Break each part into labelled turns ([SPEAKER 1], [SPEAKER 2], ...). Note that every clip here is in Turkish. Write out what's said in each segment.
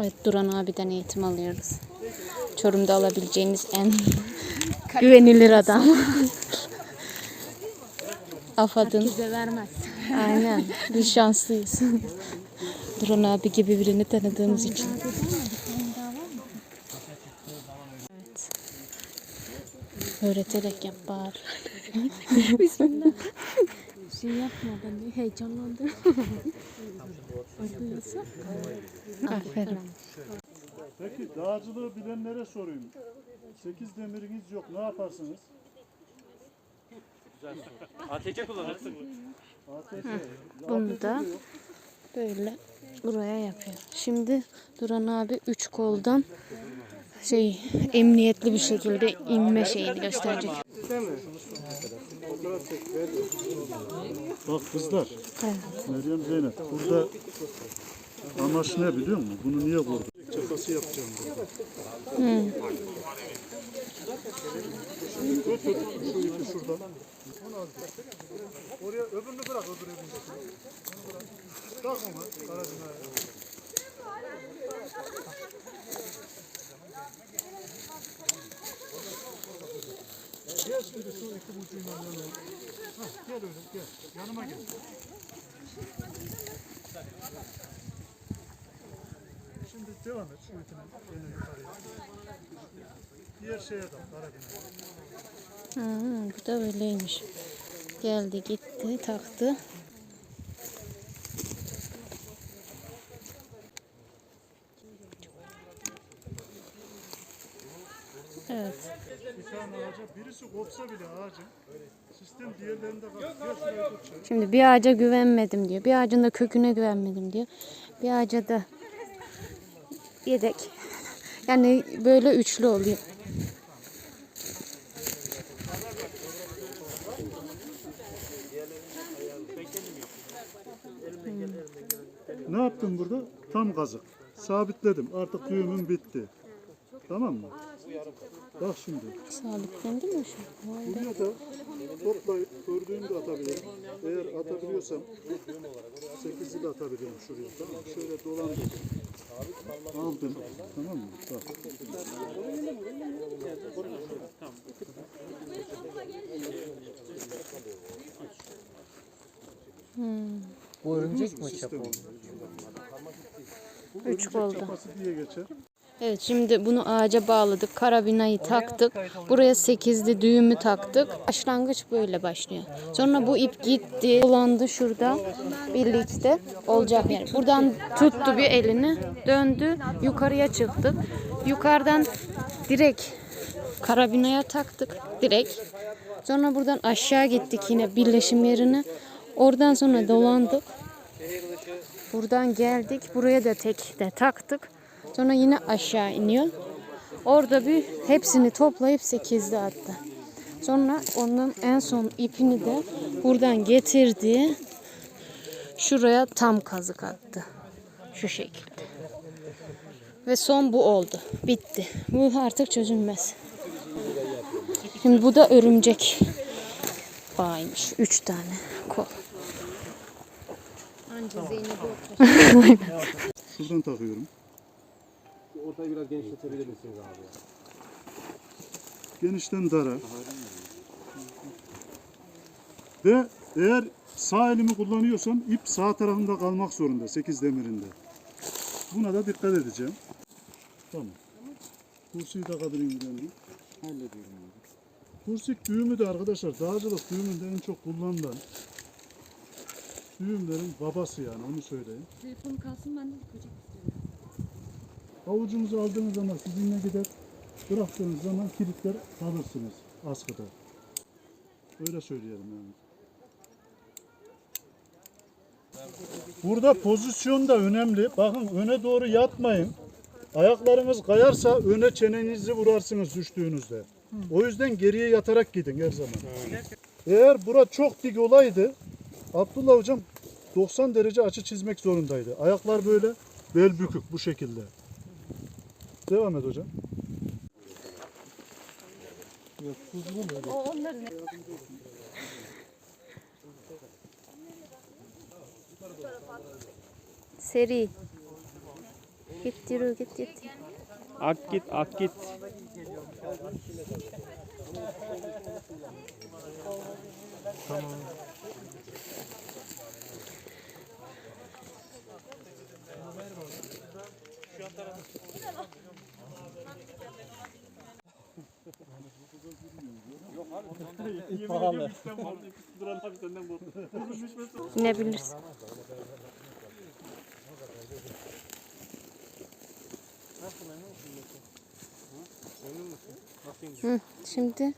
[SPEAKER 1] Evet Duran abiden eğitim alıyoruz. Çorum'da alabileceğiniz en güvenilir adam. Afad'ın.
[SPEAKER 2] Bize vermez.
[SPEAKER 1] Aynen. Biz şanslıyız. Duran abi gibi birini tanıdığımız için. Evet. Öğreterek yap bari.
[SPEAKER 2] Bismillah. şey yapma ben heyecanlandım.
[SPEAKER 1] Aferin.
[SPEAKER 3] Peki dağcılığı bilenlere sorayım. Sekiz demiriniz yok ne yaparsınız?
[SPEAKER 4] ATC kullanırsın.
[SPEAKER 3] ATP.
[SPEAKER 1] Bunu da böyle buraya yapıyor. Şimdi Duran abi üç koldan şey emniyetli bir şekilde inme şeyini gösterecek.
[SPEAKER 3] Bak kızlar,
[SPEAKER 1] Evet.
[SPEAKER 3] Meryem Zeynep burada amaç ne biliyor musun? Bunu niye vurdun? Çakası yapacağım burada.
[SPEAKER 1] Hmm.
[SPEAKER 3] Tut tut şu ipi şuradan. Oraya öbürünü bırak öbür öbürünü. Onu bırak. Bırak onu. İki ucuyla. Hah, gel öyle gel. Yanıma gel. Şimdi devam et şu ipine. Yine yukarıya. Diğer şeye dal karabinaya.
[SPEAKER 1] Hmm, bu da öyleymiş. Geldi gitti taktı. Evet.
[SPEAKER 3] Bir tane ağaca birisi kopsa bile ağacın sistem diğerlerinde kalır. Gel şuraya tut şöyle.
[SPEAKER 1] Şimdi bir ağaca güvenmedim diyor. Bir ağacın da köküne güvenmedim diyor. Bir ağaca da yedek. Yani böyle üçlü oluyor.
[SPEAKER 3] Ne yaptım burada? Tam kazık. Sabitledim. Artık düğümüm bitti. Tamam mı? Bak şimdi.
[SPEAKER 1] Sabitlendi mi şu?
[SPEAKER 3] Buraya da toplayıp gördüğümü de atabilirim. Eğer atabiliyorsam 8'i de atabilirim şuraya. Tamam mı? Şöyle dolandım. Aldım. Tamam mı? Bak.
[SPEAKER 5] Bu örümcek mi çap oldu?
[SPEAKER 1] Üç.
[SPEAKER 3] Çapası diye geçer.
[SPEAKER 1] Evet şimdi bunu ağaca bağladık. Karabinayı taktık. Buraya sekizli düğümü taktık. Başlangıç böyle başlıyor. Sonra bu ip gitti. Dolandı şurada. Birlikte olacak yer. Buradan tuttu bir elini. Döndü. Yukarıya çıktık. Yukarıdan direkt karabinaya taktık. Direkt. Sonra buradan aşağı gittik yine birleşim yerine. Oradan sonra dolandık. Buradan geldik. Buraya da tek de taktık. Sonra yine aşağı iniyor. Orada bir hepsini toplayıp 8'de attı. Sonra onun en son ipini de buradan getirdi. Şuraya tam kazık attı. Şu şekilde. Ve son bu oldu. Bitti. Bu artık çözülmez. Şimdi bu da örümcek bağıymış. Üç tane kol. Anca Zeynep'i
[SPEAKER 3] Şuradan takıyorum.
[SPEAKER 5] Ortayı biraz genişletebilir misiniz abi?
[SPEAKER 3] Genişten dara. Ve eğer sağ elimi kullanıyorsam ip sağ tarafında kalmak zorunda 8 demirinde. Buna da dikkat edeceğim. Tamam. Kursuyu takabilirim üzerine.
[SPEAKER 5] Hallediyorum abi.
[SPEAKER 3] Kursik düğümü de arkadaşlar dağcılık düğümünde en çok kullanılan düğümlerin babası yani onu söyleyeyim.
[SPEAKER 2] Telefon kalsın ben de koyacak istiyorum.
[SPEAKER 3] Avucunuzu aldığınız zaman sizinle gider. Bıraktığınız zaman kilitler kalırsınız askıda. Öyle söyleyelim yani. Burada pozisyon da önemli. Bakın öne doğru yatmayın. Ayaklarınız kayarsa öne çenenizi vurarsınız düştüğünüzde. O yüzden geriye yatarak gidin her zaman. Eğer bura çok dik olaydı Abdullah hocam 90 derece açı çizmek zorundaydı. Ayaklar böyle bel bükük bu şekilde. Devam et hocam.
[SPEAKER 1] Seri. Git yürü git git.
[SPEAKER 3] Ak git, ak git.
[SPEAKER 5] Pahalı.
[SPEAKER 1] İnebilirsin. Hı, şimdi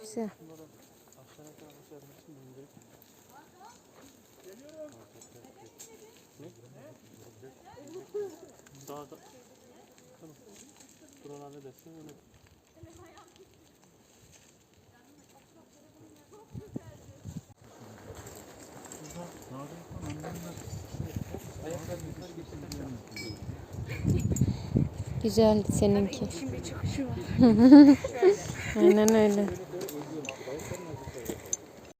[SPEAKER 1] güzel.
[SPEAKER 3] Dağda. Tamam. Buralar ne dersin?
[SPEAKER 1] Güzeldi seninki. Aynen öyle.